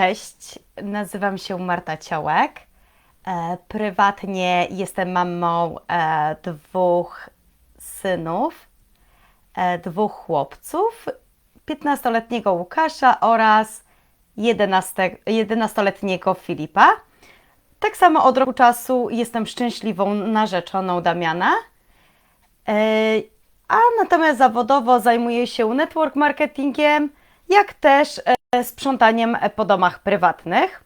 Cześć, nazywam się Marta Ciołek. E, Prywatnie jestem mamą e, dwóch synów, e, dwóch chłopców, 15-letniego Łukasza oraz 11 11-letniego Filipa. Tak samo od roku czasu jestem szczęśliwą narzeczoną Damiana. A natomiast zawodowo zajmuję się network marketingiem, jak też e, sprzątaniem po domach prywatnych.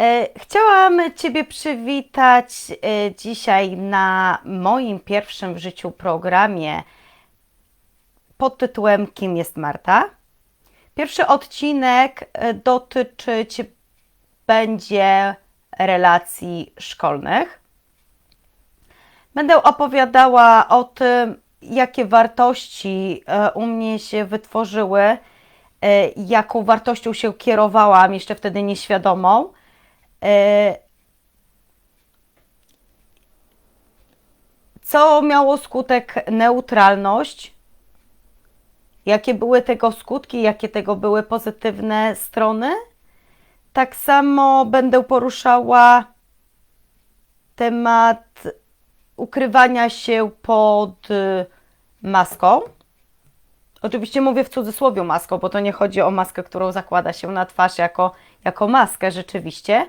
E, Chciałam Ciebie przywitać e, dzisiaj na moim pierwszym w życiu programie pod tytułem Kim jest Marta? Pierwszy odcinek dotyczyć będzie relacji szkolnych. Będę opowiadała o tym, jakie wartości e, u mnie się wytworzyły, e, jaką wartością się kierowałam, jeszcze wtedy nieświadomą. E, Co miało skutek neutralność? Jakie były tego skutki, jakie tego były pozytywne strony? Tak samo będę poruszała temat ukrywania się pod maską. Oczywiście mówię w cudzysłowie maską, bo to nie chodzi o maskę, którą zakłada się na twarz jako, jako maskę rzeczywiście.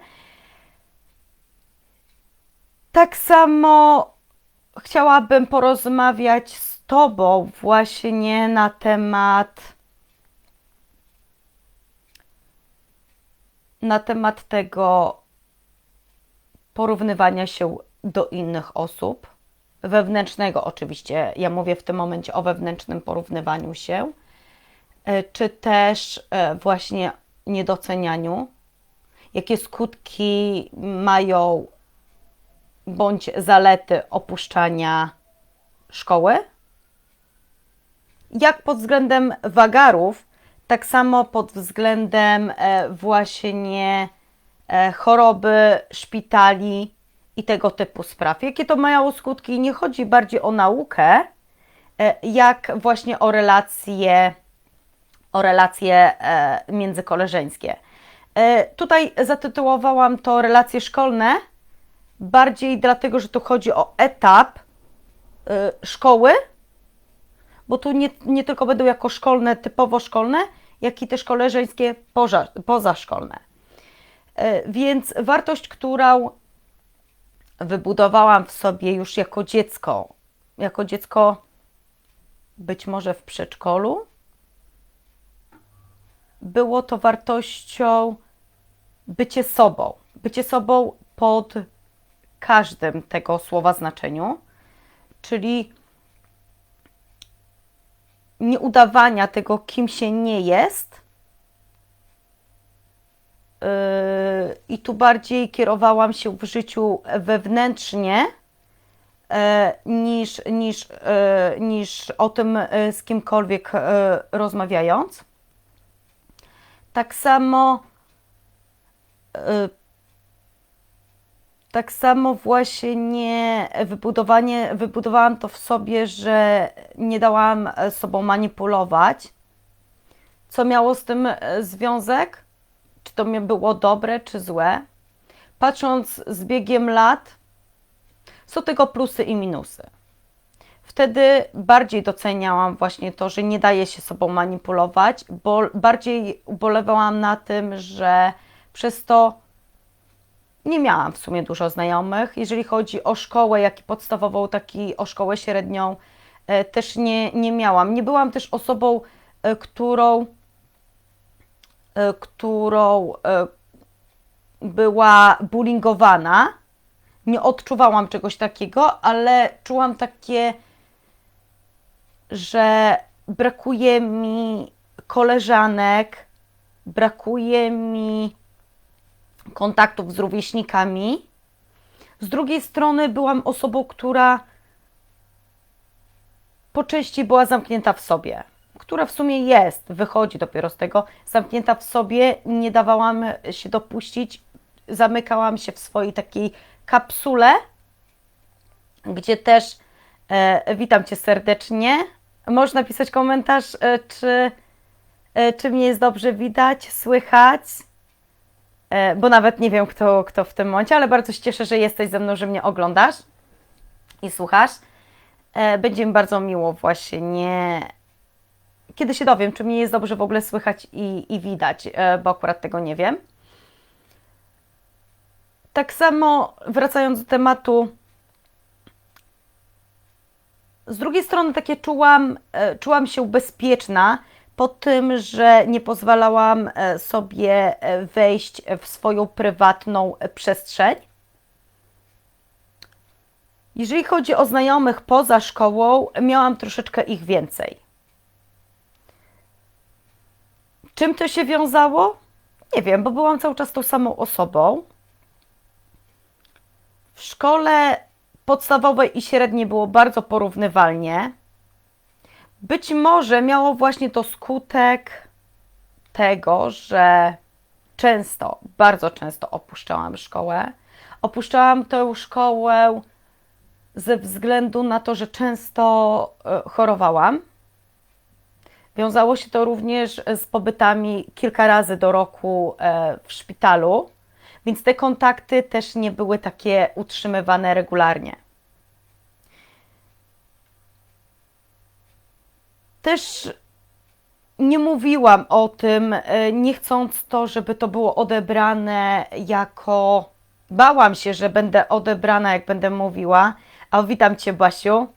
Tak samo chciałabym porozmawiać z Tobą właśnie na temat na temat tego porównywania się do innych osób, wewnętrznego. Oczywiście, ja mówię w tym momencie o wewnętrznym porównywaniu się, e, czy też e, właśnie niedocenianiu, jakie skutki mają bądź zalety opuszczania szkoły, jak pod względem wagarów, tak samo pod względem e, właśnie choroby, szpitali i tego typu spraw. Jakie to mają skutki? Nie chodzi bardziej o naukę, e, jak właśnie o relacje, o relacje e, międzykoleżeńskie. E, Tutaj zatytułowałam to relacje szkolne, bardziej dlatego, że tu chodzi o etap szkoły, bo tu nie, nie tylko będą jako szkolne, typowo szkolne, jak i też koleżeńskie poza, pozaszkolne. Więc wartość, którą wybudowałam w sobie już jako dziecko, jako dziecko być może w przedszkolu, było to wartością bycie sobą. Bycie sobą pod każdym tego słowa znaczeniu, czyli nie udawania tego, kim się nie jest. Yy, I tu bardziej kierowałam się w życiu wewnętrznie e, niż, niż, e, niż o tym e, z kimkolwiek rozmawiając. Tak samo tak samo właśnie wybudowanie, wybudowałam to w sobie, że nie dałam sobą manipulować. Co miało z tym związek? Czy to mnie było dobre, czy złe? Patrząc z biegiem lat, są tego plusy i minusy. Wtedy bardziej doceniałam właśnie to, że nie daje się sobą manipulować, bo bardziej ubolewałam na tym, że przez to nie miałam w sumie dużo znajomych. Jeżeli chodzi o szkołę, jak i podstawową, tak i o szkołę średnią, e, też nie, nie miałam. Nie byłam też osobą, e, którą, którą e, była bullyingowana. Nie odczuwałam czegoś takiego, ale czułam takie, że brakuje mi koleżanek, brakuje mi kontaktów z rówieśnikami. Z drugiej strony byłam osobą, która po części była zamknięta w sobie, która w sumie jest, wychodzi dopiero z tego, zamknięta w sobie, nie dawałam się dopuścić, zamykałam się w swojej takiej kapsule, gdzie też e, witam Cię serdecznie. Można pisać komentarz, e, czy e, czy mnie jest dobrze widać, słychać, e, bo nawet nie wiem, kto, kto w tym momencie, ale bardzo się cieszę, że jesteś ze mną, że mnie oglądasz i słuchasz. E, Będzie mi bardzo miło właśnie, kiedy się dowiem, czy mnie jest dobrze w ogóle słychać i, i widać, e, bo akurat tego nie wiem. Tak samo wracając do tematu, z drugiej strony takie czułam, e, czułam się bezpieczna po tym, że nie pozwalałam e, sobie wejść w swoją prywatną przestrzeń. Jeżeli chodzi o znajomych poza szkołą, miałam troszeczkę ich więcej. Czym to się wiązało? Nie wiem, bo byłam cały czas tą samą osobą. W szkole podstawowej i średniej było bardzo porównywalnie. Być może miało właśnie to skutek tego, że często, bardzo często opuszczałam szkołę. Opuszczałam tę szkołę ze względu na to, że często e, chorowałam. Wiązało się to również z pobytami kilka razy do roku e, w szpitalu, więc te kontakty też nie były takie utrzymywane regularnie. Też nie mówiłam o tym, e, nie chcąc to, żeby to było odebrane jako. Bałam się, że będę odebrana, jak będę mówiła. A witam Cię, Basiu.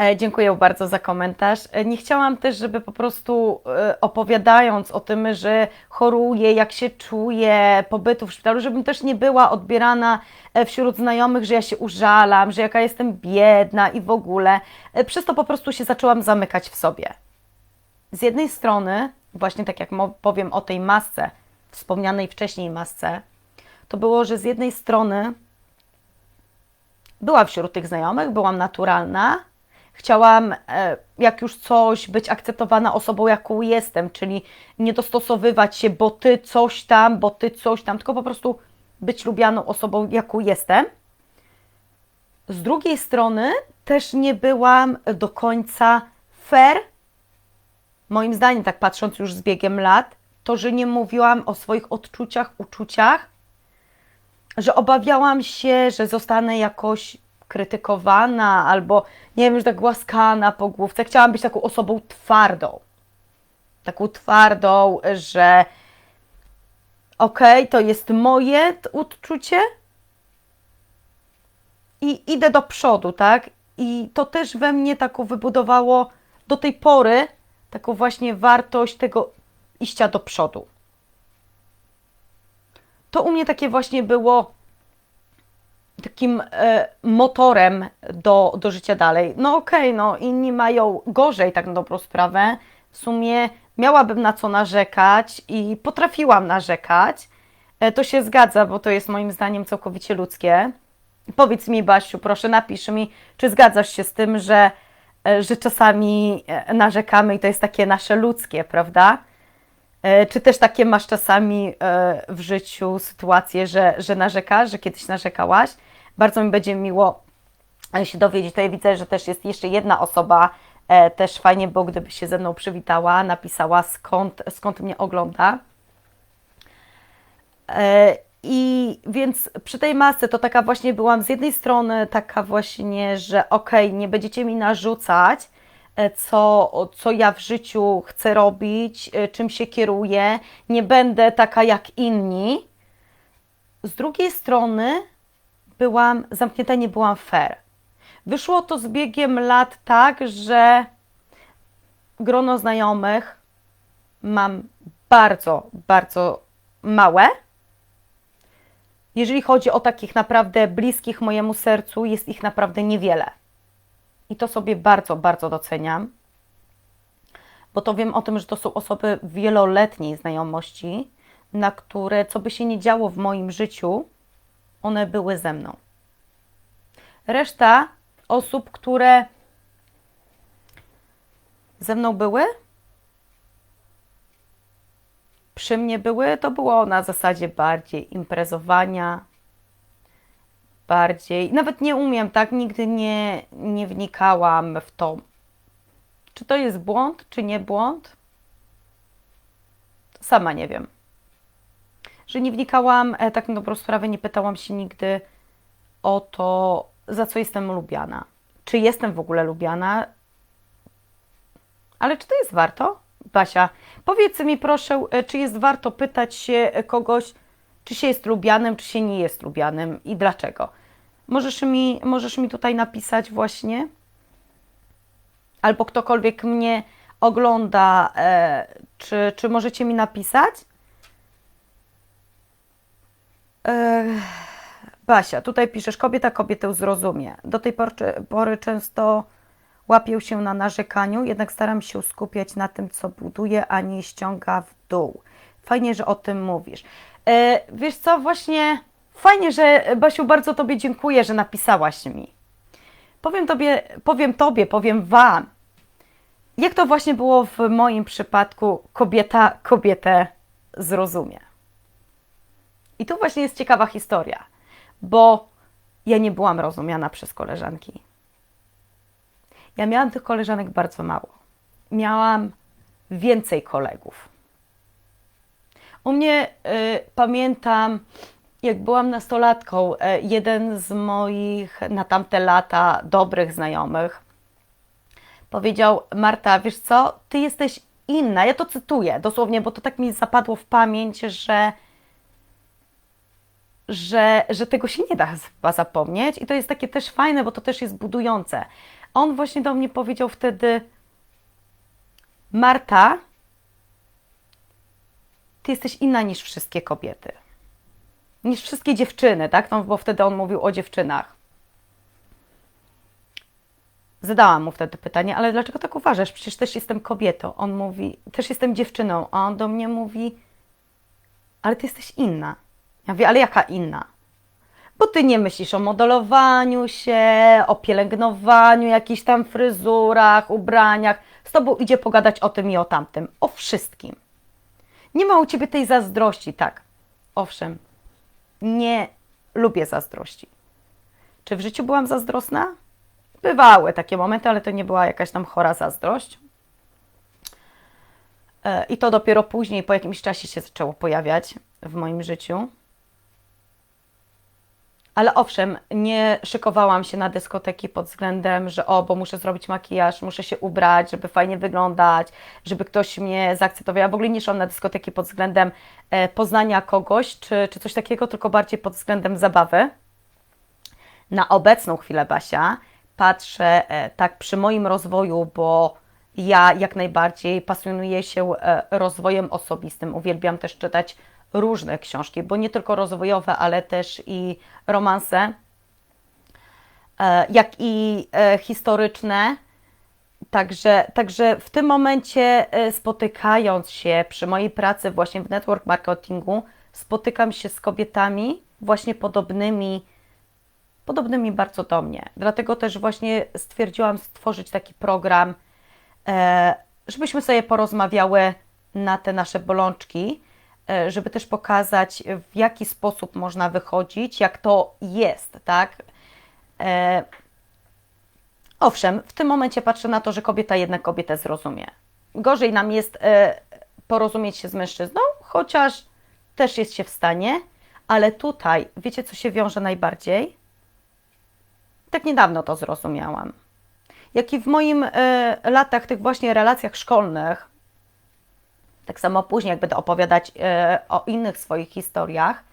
E, Dziękuję bardzo za komentarz. E, Nie chciałam też, żeby po prostu e, opowiadając o tym, że choruję, jak się czuję, pobytu w szpitalu, żebym też nie była odbierana wśród znajomych, że ja się użalam, że jaka jestem biedna i w ogóle. Przez to po prostu się zaczęłam zamykać w sobie. Z jednej strony, właśnie tak jak powiem o tej masce, wspomnianej wcześniej masce, to było, że z jednej strony byłam wśród tych znajomych, byłam naturalna. Chciałam, e, jak już coś, być akceptowana osobą, jaką jestem, czyli nie dostosowywać się, bo ty coś tam, bo ty coś tam, tylko po prostu być lubianą osobą, jaką jestem. Z drugiej strony też nie byłam do końca fair, moim zdaniem, tak patrząc już z biegiem lat, to, że nie mówiłam o swoich odczuciach, uczuciach, że obawiałam się, że zostanę jakoś krytykowana albo, nie wiem, że tak głaskana po główce. Chciałam być taką osobą twardą. Taką twardą, że okej, to jest moje uczucie i idę do przodu, tak? I to też we mnie taką wybudowało do tej pory taką właśnie wartość tego iścia do przodu. To u mnie takie właśnie było takim e, motorem do, do życia dalej. No okej, no inni mają gorzej tak na dobrą sprawę. W sumie miałabym na co narzekać i potrafiłam narzekać. E, to się zgadza, bo to jest moim zdaniem całkowicie ludzkie. Powiedz mi, Basiu, proszę napisz mi, czy zgadzasz się z tym, że, e, że czasami e, narzekamy i to jest takie nasze ludzkie, prawda? E, Czy też takie masz czasami e, w życiu sytuacje, że, że narzekasz, że kiedyś narzekałaś? Bardzo mi będzie miło e, się dowiedzieć. Tutaj widzę, że też jest jeszcze jedna osoba. e, Też fajnie było, gdyby się ze mną przywitała, napisała skąd, skąd mnie ogląda. E, I więc przy tej masce to taka właśnie byłam z jednej strony taka właśnie, że okej, nie będziecie mi narzucać, co, co ja w życiu chcę robić, czym się kieruję, nie będę taka jak inni. Z drugiej strony byłam zamknięta, nie byłam fair. Wyszło to z biegiem lat tak, że grono znajomych mam bardzo, bardzo małe. Jeżeli chodzi o takich naprawdę bliskich mojemu sercu, jest ich naprawdę niewiele. I to sobie bardzo, bardzo doceniam, bo to wiem o tym, że to są osoby wieloletniej znajomości, na które, co by się nie działo w moim życiu, one były ze mną. Reszta osób, które ze mną były, przy mnie były, to było na zasadzie bardziej imprezowania, bardziej, nawet nie umiem, tak, nigdy nie, nie wnikałam w to, czy to jest błąd, czy nie błąd. Sama nie wiem. Że nie wnikałam, e, tak na dobrą sprawę, nie pytałam się nigdy o to, za co jestem lubiana. Czy jestem w ogóle lubiana? Ale czy to jest warto? Basia, powiedz mi proszę, e, czy jest warto pytać się e, kogoś, czy się jest lubianym, czy się nie jest lubianym i dlaczego? Możesz mi, możesz mi tutaj napisać właśnie? Albo ktokolwiek mnie ogląda, czy, czy możecie mi napisać? Basia, tutaj piszesz, kobieta kobietę zrozumie. Do tej pory, pory często łapię się na narzekaniu, jednak staram się skupiać na tym, co buduje, a nie ściąga w dół. Fajnie, że o tym mówisz. E, wiesz co, właśnie fajnie, że Basiu, bardzo Tobie dziękuję, że napisałaś mi. Powiem Tobie, powiem Tobie, powiem Wam, jak to właśnie było w moim przypadku, kobieta kobietę zrozumie. I tu właśnie jest ciekawa historia, bo ja nie byłam rozumiana przez koleżanki. Ja miałam tych koleżanek bardzo mało. Miałam więcej kolegów. U mnie y, pamiętam, jak byłam nastolatką, y, jeden z moich na tamte lata dobrych znajomych powiedział: Marta, wiesz co, ty jesteś inna. Ja to cytuję dosłownie, bo to tak mi zapadło w pamięć, że, że, że tego się nie da chyba zapomnieć. I to jest takie też fajne, bo to też jest budujące. On właśnie do mnie powiedział wtedy: Marta, ty jesteś inna niż wszystkie kobiety. Niż wszystkie dziewczyny, tak? No, bo wtedy on mówił o dziewczynach. Zadałam mu wtedy pytanie, ale dlaczego tak uważasz? Przecież też jestem kobietą. On mówi, też jestem dziewczyną. A on do mnie mówi, ale ty jesteś inna. Ja mówię, ale jaka inna? Bo ty nie myślisz o modelowaniu się, o pielęgnowaniu, jakichś tam fryzurach, ubraniach. Z tobą idzie pogadać o tym i o tamtym. O wszystkim. Nie ma u ciebie tej zazdrości, tak. Owszem, nie lubię zazdrości. Czy w życiu byłam zazdrosna? Bywały takie momenty, ale to nie była jakaś tam chora zazdrość. E, I to dopiero później, po jakimś czasie się zaczęło pojawiać w moim życiu. Ale owszem, nie szykowałam się na dyskoteki pod względem, że o, bo muszę zrobić makijaż, muszę się ubrać, żeby fajnie wyglądać, żeby ktoś mnie zaakceptował. Ja w ogóle nie szłam na dyskoteki pod względem e, poznania kogoś czy, czy coś takiego, tylko bardziej pod względem zabawy. Na obecną chwilę, Basia, patrzę e, tak przy moim rozwoju, bo ja jak najbardziej pasjonuję się e, rozwojem osobistym. Uwielbiam też czytać różne książki, bo nie tylko rozwojowe, ale też i romanse, e, jak i historyczne. Także, także w tym momencie spotykając się przy mojej pracy właśnie w network marketingu, spotykam się z kobietami właśnie podobnymi podobnymi bardzo do mnie. Dlatego też właśnie stwierdziłam stworzyć taki program, e, żebyśmy sobie porozmawiały na te nasze bolączki, e, żeby też pokazać, w jaki sposób można wychodzić, jak to jest, tak? E, owszem, w tym momencie patrzę na to, że kobieta jednak kobietę zrozumie. Gorzej nam jest porozumieć się z mężczyzną, chociaż też jest się w stanie, ale tutaj, wiecie, co się wiąże najbardziej? tak niedawno to zrozumiałam. Jak i w moim y, latach, tych właśnie relacjach szkolnych, tak samo później, jak będę opowiadać y, o innych swoich historiach,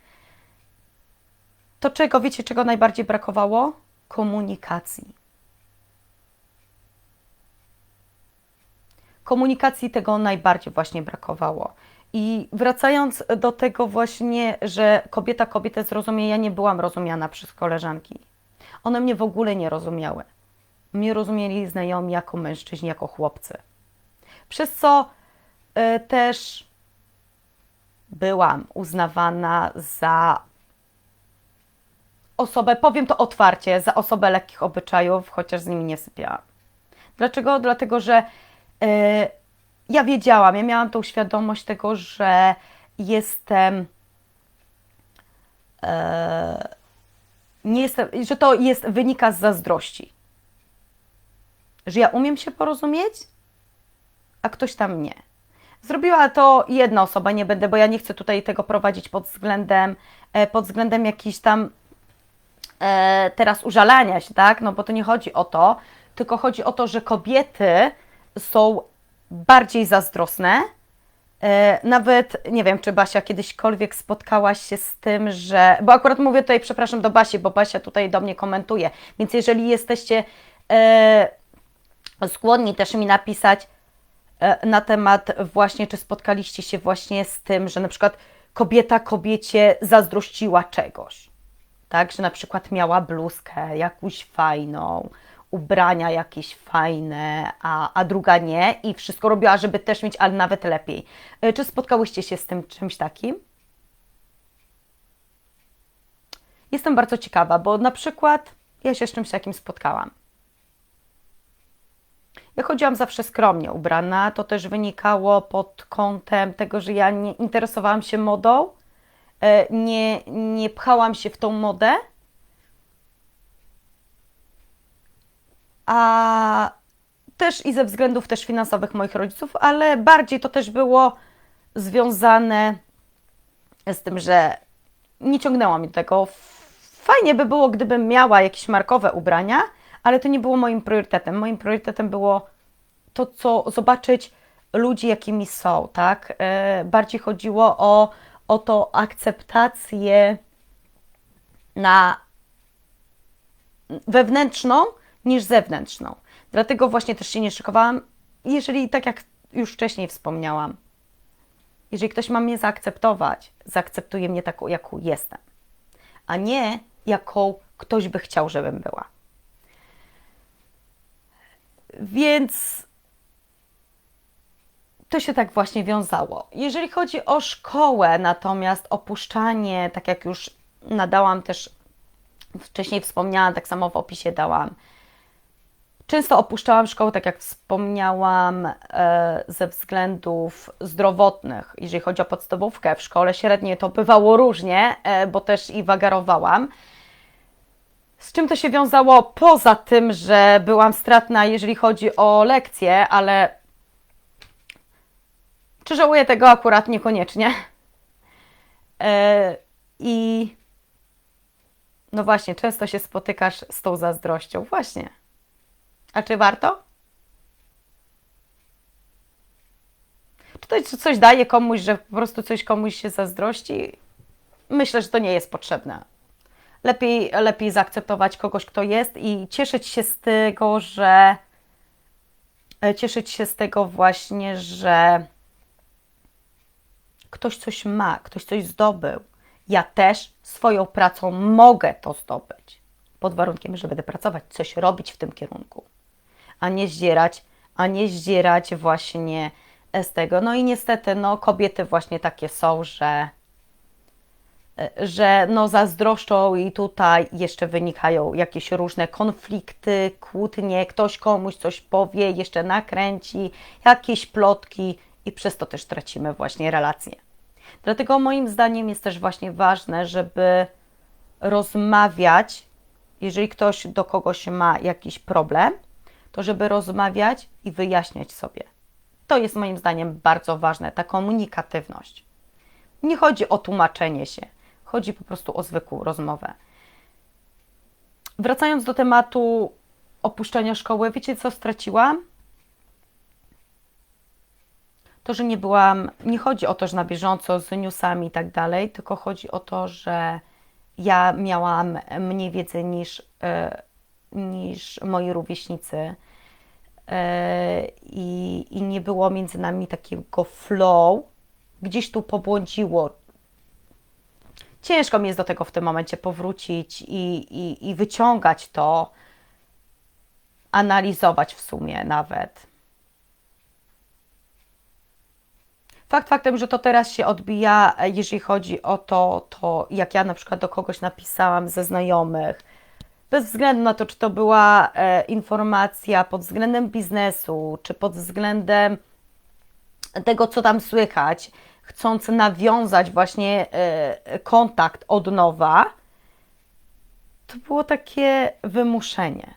to czego, wiecie, czego najbardziej brakowało? Komunikacji. Komunikacji tego najbardziej właśnie brakowało. I wracając do tego właśnie, że kobieta kobietę zrozumie, ja nie byłam rozumiana przez koleżanki. One mnie w ogóle nie rozumiały. Mnie rozumieli znajomi jako mężczyźni, jako chłopcy. Przez co też byłam uznawana za osobę, powiem to otwarcie, za osobę lekkich obyczajów, chociaż z nimi nie sypiałam. Dlaczego? Dlatego, że y, ja wiedziałam, ja miałam tą świadomość tego, że jestem. Y, nie jestem, że to jest, wynika z zazdrości. Że ja umiem się porozumieć, a ktoś tam nie. Zrobiła to jedna osoba, nie będę, bo ja nie chcę tutaj tego prowadzić pod względem, e, pod względem jakiś tam e, teraz użalania się, tak? No bo to nie chodzi o to, tylko chodzi o to, że kobiety są bardziej zazdrosne. E, Nawet nie wiem, czy Basia kiedyśkolwiek spotkałaś się z tym, że. Bo akurat mówię tutaj, przepraszam, do Basi, bo Basia tutaj do mnie komentuje. Więc jeżeli jesteście skłonni też mi napisać na temat właśnie, czy spotkaliście się właśnie z tym, że na przykład kobieta kobiecie zazdrościła czegoś tak, że na przykład miała bluzkę jakąś fajną, ubrania jakieś fajne, a, a druga nie i wszystko robiła, żeby też mieć, ale nawet lepiej. E, Czy spotkałyście się z tym czymś takim? Jestem bardzo ciekawa, bo na przykład ja się z czymś takim spotkałam. Ja chodziłam zawsze skromnie ubrana, to też wynikało pod kątem tego, że ja nie interesowałam się modą, e, nie, nie pchałam się w tą modę, a też i ze względów też finansowych moich rodziców, ale bardziej to też było związane z tym, że nie ciągnęło mi tego. Fajnie by było, gdybym miała jakieś markowe ubrania, ale to nie było moim priorytetem. Moim priorytetem było to, co zobaczyć ludzi, jakimi są, tak? E, Bardziej chodziło o, o to akceptację na wewnętrzną niż zewnętrzną. Dlatego właśnie też się nie szykowałam. Jeżeli, tak jak już wcześniej wspomniałam, jeżeli ktoś ma mnie zaakceptować, zaakceptuje mnie taką, jaką jestem, a nie jaką ktoś by chciał, żebym była. Więc to się tak właśnie wiązało. Jeżeli chodzi o szkołę, natomiast opuszczanie, tak jak już nadałam też wcześniej wspomniałam, tak samo w opisie dałam. Często opuszczałam szkołę, tak jak wspomniałam, e, ze względów zdrowotnych. Jeżeli chodzi o podstawówkę, w szkole średniej to bywało różnie, e, bo też i wagarowałam. Z czym to się wiązało? Poza tym, że byłam stratna, jeżeli chodzi o lekcje, ale czy żałuję tego akurat niekoniecznie. E, I no właśnie, często się spotykasz z tą zazdrością. Właśnie. A czy warto? Czy to coś daje komuś, że po prostu coś komuś się zazdrości? Myślę, że to nie jest potrzebne. Lepiej, lepiej zaakceptować kogoś, kto jest i cieszyć się z tego, że cieszyć się z tego właśnie, że ktoś coś ma, ktoś coś zdobył. Ja też swoją pracą mogę to zdobyć. Pod warunkiem, że będę pracować, coś robić w tym kierunku, a nie zdzierać, a nie zdzierać właśnie z tego. No i niestety, no kobiety właśnie takie są, że że no zazdroszczą i tutaj jeszcze wynikają jakieś różne konflikty, kłótnie, ktoś komuś coś powie, jeszcze nakręci, jakieś plotki i przez to też tracimy właśnie relacje. Dlatego moim zdaniem jest też właśnie ważne, żeby rozmawiać, jeżeli ktoś do kogoś ma jakiś problem, to żeby rozmawiać i wyjaśniać sobie. To jest moim zdaniem bardzo ważne, ta komunikatywność. Nie chodzi o tłumaczenie się, chodzi po prostu o zwykłą rozmowę. Wracając do tematu opuszczenia szkoły, wiecie co straciłam? To, że nie byłam, nie chodzi o to, że na bieżąco z newsami i tak dalej, tylko chodzi o to, że ja miałam mniej wiedzy niż, e, niż moi rówieśnicy e, i, i nie było między nami takiego flow. Gdzieś tu pobłądziło. Ciężko mi jest do tego w tym momencie powrócić i, i, i wyciągać to, analizować w sumie nawet. Fakt faktem, że to teraz się odbija, jeżeli chodzi o to, to jak ja na przykład do kogoś napisałam ze znajomych, bez względu na to, czy to była e, informacja pod względem biznesu, czy pod względem tego, co tam słychać, chcąc nawiązać właśnie e, kontakt od nowa, to było takie wymuszenie.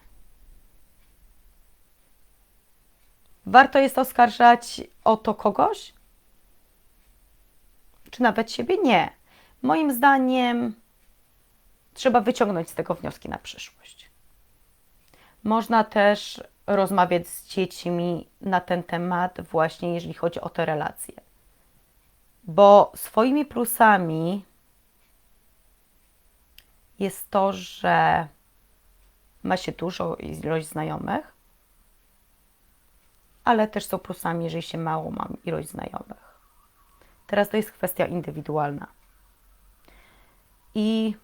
Warto jest oskarżać o to kogoś, czy nawet siebie? Nie. Moim zdaniem trzeba wyciągnąć z tego wnioski na przyszłość. Można też rozmawiać z dziećmi na ten temat, właśnie jeżeli chodzi o te relacje. Bo swoimi plusami jest to, że ma się dużo ilość znajomych, ale też są plusami, jeżeli się mało mam ilość znajomych. Teraz to jest kwestia indywidualna. I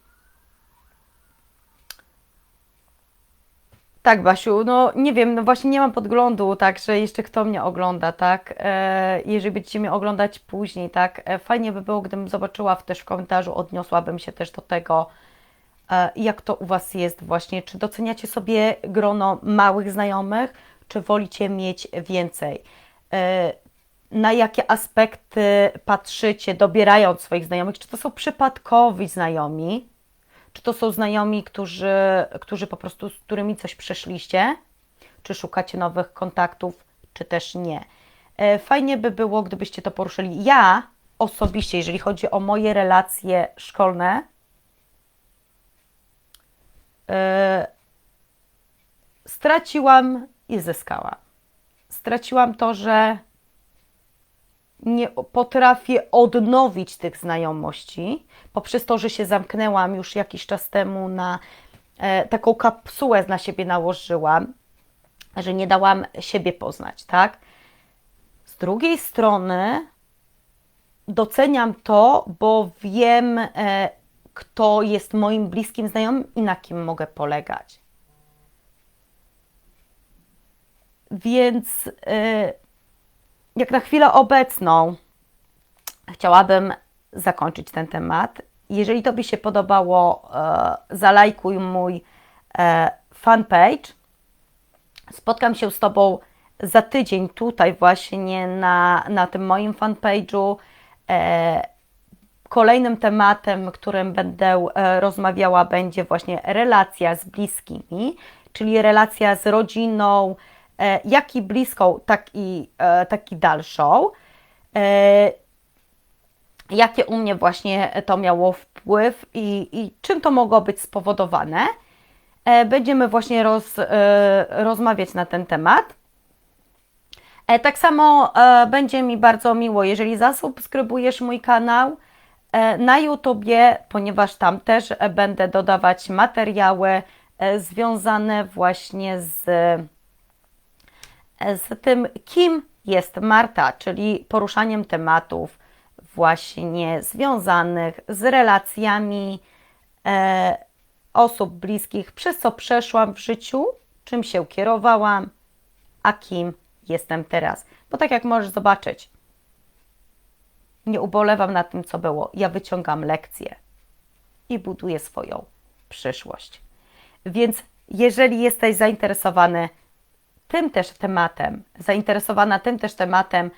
tak, Basiu, no nie wiem, no właśnie nie mam podglądu, tak, że jeszcze kto mnie ogląda, tak, e, jeżeli będziecie mnie oglądać później, tak, e, fajnie by było, gdybym zobaczyła w- też w komentarzu, odniosłabym się też do tego, e, jak to u Was jest właśnie, czy doceniacie sobie grono małych znajomych, czy wolicie mieć więcej, E, na jakie aspekty patrzycie, dobierając swoich znajomych, czy to są przypadkowi znajomi, czy to są znajomi, którzy, którzy po prostu z którymi coś przeszliście, czy szukacie nowych kontaktów, czy też nie. E, Fajnie by było, gdybyście to poruszyli. Ja osobiście, jeżeli chodzi o moje relacje szkolne, e, straciłam i zyskałam. Straciłam to, że nie potrafię odnowić tych znajomości, poprzez to, że się zamknęłam już jakiś czas temu na e, taką kapsułę na siebie nałożyłam, że nie dałam siebie poznać, tak? Z drugiej strony doceniam to, bo wiem, e, kto jest moim bliskim znajomym i na kim mogę polegać. Więc e, jak na chwilę obecną chciałabym zakończyć ten temat. Jeżeli Tobie się podobało, e, zalajkuj mój e, fanpage. Spotkam się z Tobą za tydzień tutaj właśnie na, na tym moim fanpage'u. E, kolejnym tematem, którym będę e, rozmawiała, będzie właśnie relacja z bliskimi, czyli relacja z rodziną, jak i bliską, tak i, e, tak i dalszą. E, jakie u mnie właśnie to miało wpływ i, i czym to mogło być spowodowane. E, Będziemy właśnie roz, e, rozmawiać na ten temat. E, Tak samo e, będzie mi bardzo miło, jeżeli zasubskrybujesz mój kanał e, na YouTubie, ponieważ tam też e, będę dodawać materiały e, związane właśnie z, e, z tym, kim jest Marta, czyli poruszaniem tematów właśnie związanych z relacjami e, osób bliskich, przez co przeszłam w życiu, czym się kierowałam, a kim jestem teraz. Bo tak jak możesz zobaczyć, nie ubolewam nad tym, co było. Ja wyciągam lekcje i buduję swoją przyszłość. Więc jeżeli jesteś zainteresowany tym też tematem, zainteresowana tym też tematem,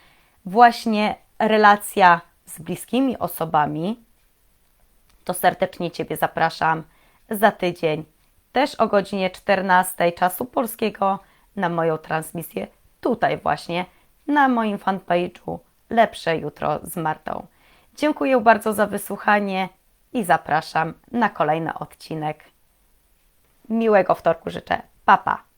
właśnie relacja z bliskimi osobami, to serdecznie Ciebie zapraszam za tydzień, też o godzinie 14 czasu polskiego, na moją transmisję tutaj właśnie, na moim fanpage'u Lepsze Jutro z Martą. Dziękuję bardzo za wysłuchanie i zapraszam na kolejny odcinek. Miłego wtorku życzę. Papa. Pa.